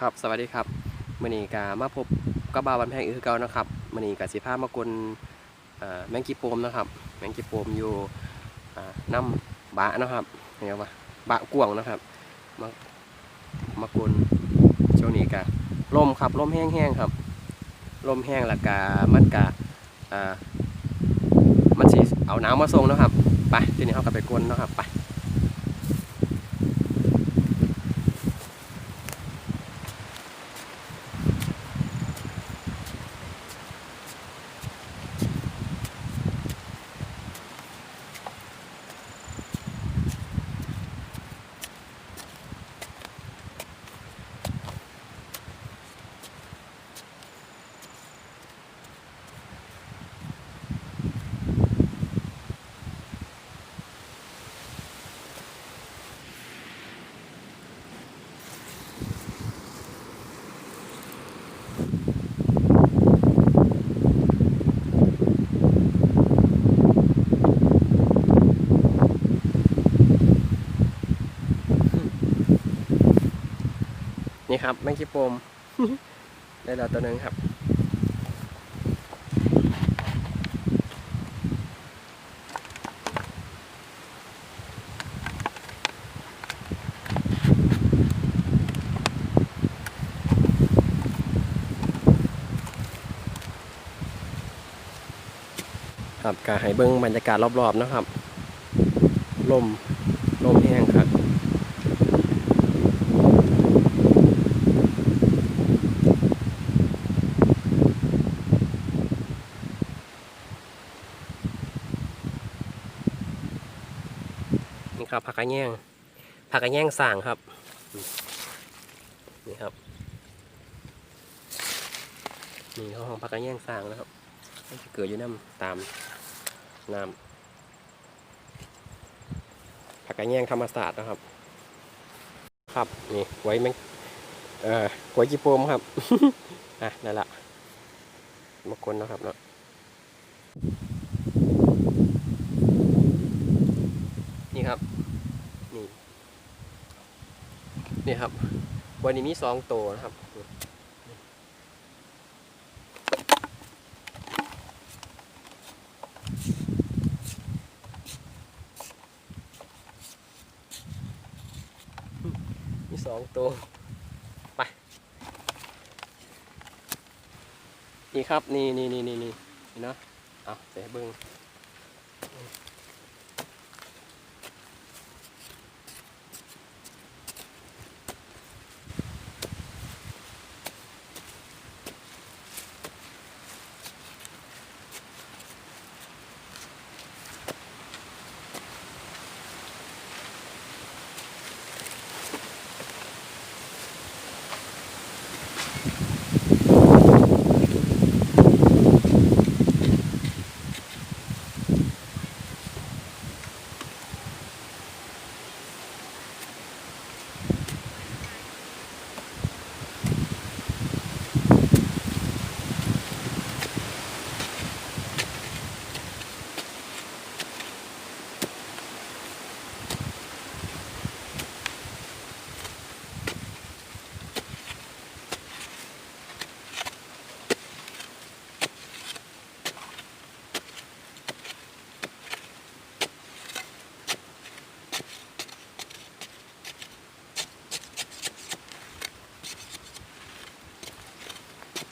ครับสวัสดีครับมื่อนี้กามาพบกับบาวบันแพงอือเก่านะครับมื่อนี้กาสิพามากลแมงกีโปมนะครับ แมงกีโปมอยู่น้ำบะนะครับเห็นไหมว่าบะกวงนะครับมามากลช่วงนี้กาลมครับลมแห้งๆครับลมแห้งแล้วกามันกาอ่ามันสิเอาน้ำมาส่งนะครับไปทีนี้เขากลับไปกลเนะครับไป นี่ครับแมงกีโปมได้แล้วตัวหนึงครับ ครับกาให้เบิ้งบรรยากาศรอบๆนะครับ ลม ลมแห้งครับ นี่ ครับผักกระแยงผักกระแยงสั่งครับ นี่ครับนี่เขาห้องผักกระแยงสั่งนะครับจะเกิดอยู่น้ำตามน้ำผักกระแยงธรรมศาสตร์นะครับ ครับนี่ไว้แมงเอ่อไว้จีโปมครับอะนั่นละมากคนนะครับเนาะ นี่ครับ นี่ นี่ครับวันนี้มีสองตัวนะครับมีสองตัวไปนี่ครับนี่นี่นี่นี่นี่นี่เนาะเอาเดี๋ยวให้เบิ้ง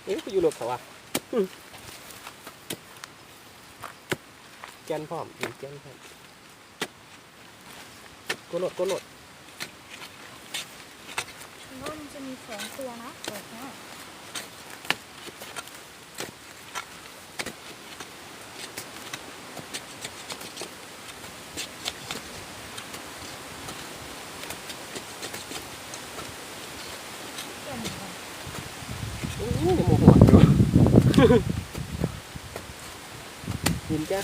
เอ๊ะกูอยู่หลบเขาวะอืมแกนพร้อมมีแกนพร้อมกดโหลดกดโหลดว่ามันจะมีสองตัวนะแบบนี้ะ อู้หูยังโมโหอยู่ยินแก้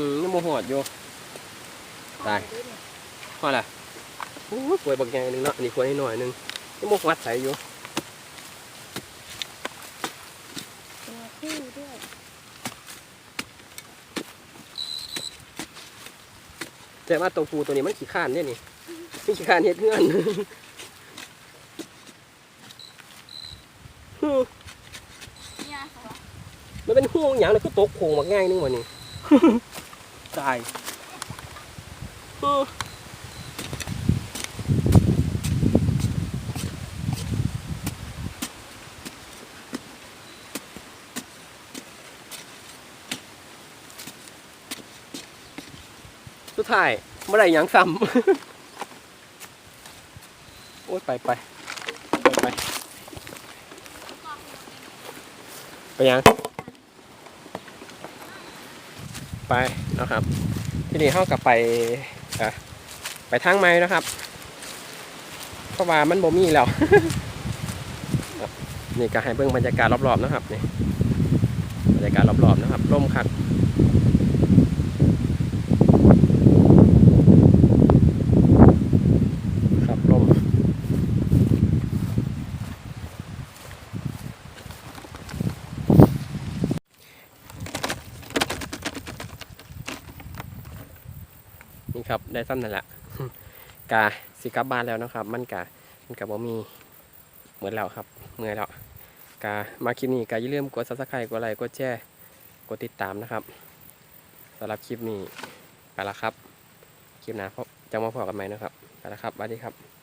อืมยังโมหอดอยู่ได้ด้วยเนี่ยพอละโอ้ยป่วยบักใหญ่หนึงเนาะอันนี้ควรให้หน่อยหนึงยังโมหัดใส่อยู่ตัวคู่ด้วยแต่ว่าตัวปูตัวนี้มันขี้ข้านเนี่ยนี่มันขี้ข้านเฮ็ดเงื่อนฮึเนี่ยค่ะมันเป็นหูอย่างเลยก็ตกโขงบักง่ายนึงวันนี้ ตายสุดท้ายเมื่อไรยังซ้ำ โอ้ยไปไปไปไปไปยัง ไปนะครับ ที่นี่เข้ากับไปไปทางไม้นะครับ เพราะว่ามันบ่มีแล้วนี่ก็ให้เบิ่งบรรยากาศรอบๆนะครับนี่บรรยากาศรอบๆนะครับร่มคัดครับร่มนี่ ครับได้ซ้ำนั่นแหละกาสิกลับบ้านแล้วนะครับ มันกะมันกะบ่มีเหมือนแล้วครับเมื่อยแล้วกามาคลิปนี้กาอย่าลืมกด subscribe กดไลค์กดแชร์กดติดตามนะครับสำหรับคลิปนี้ไปละครับ คลิปหน้าพบจะมาพอกันไหมนะครับไปละครับสวัสดีครับ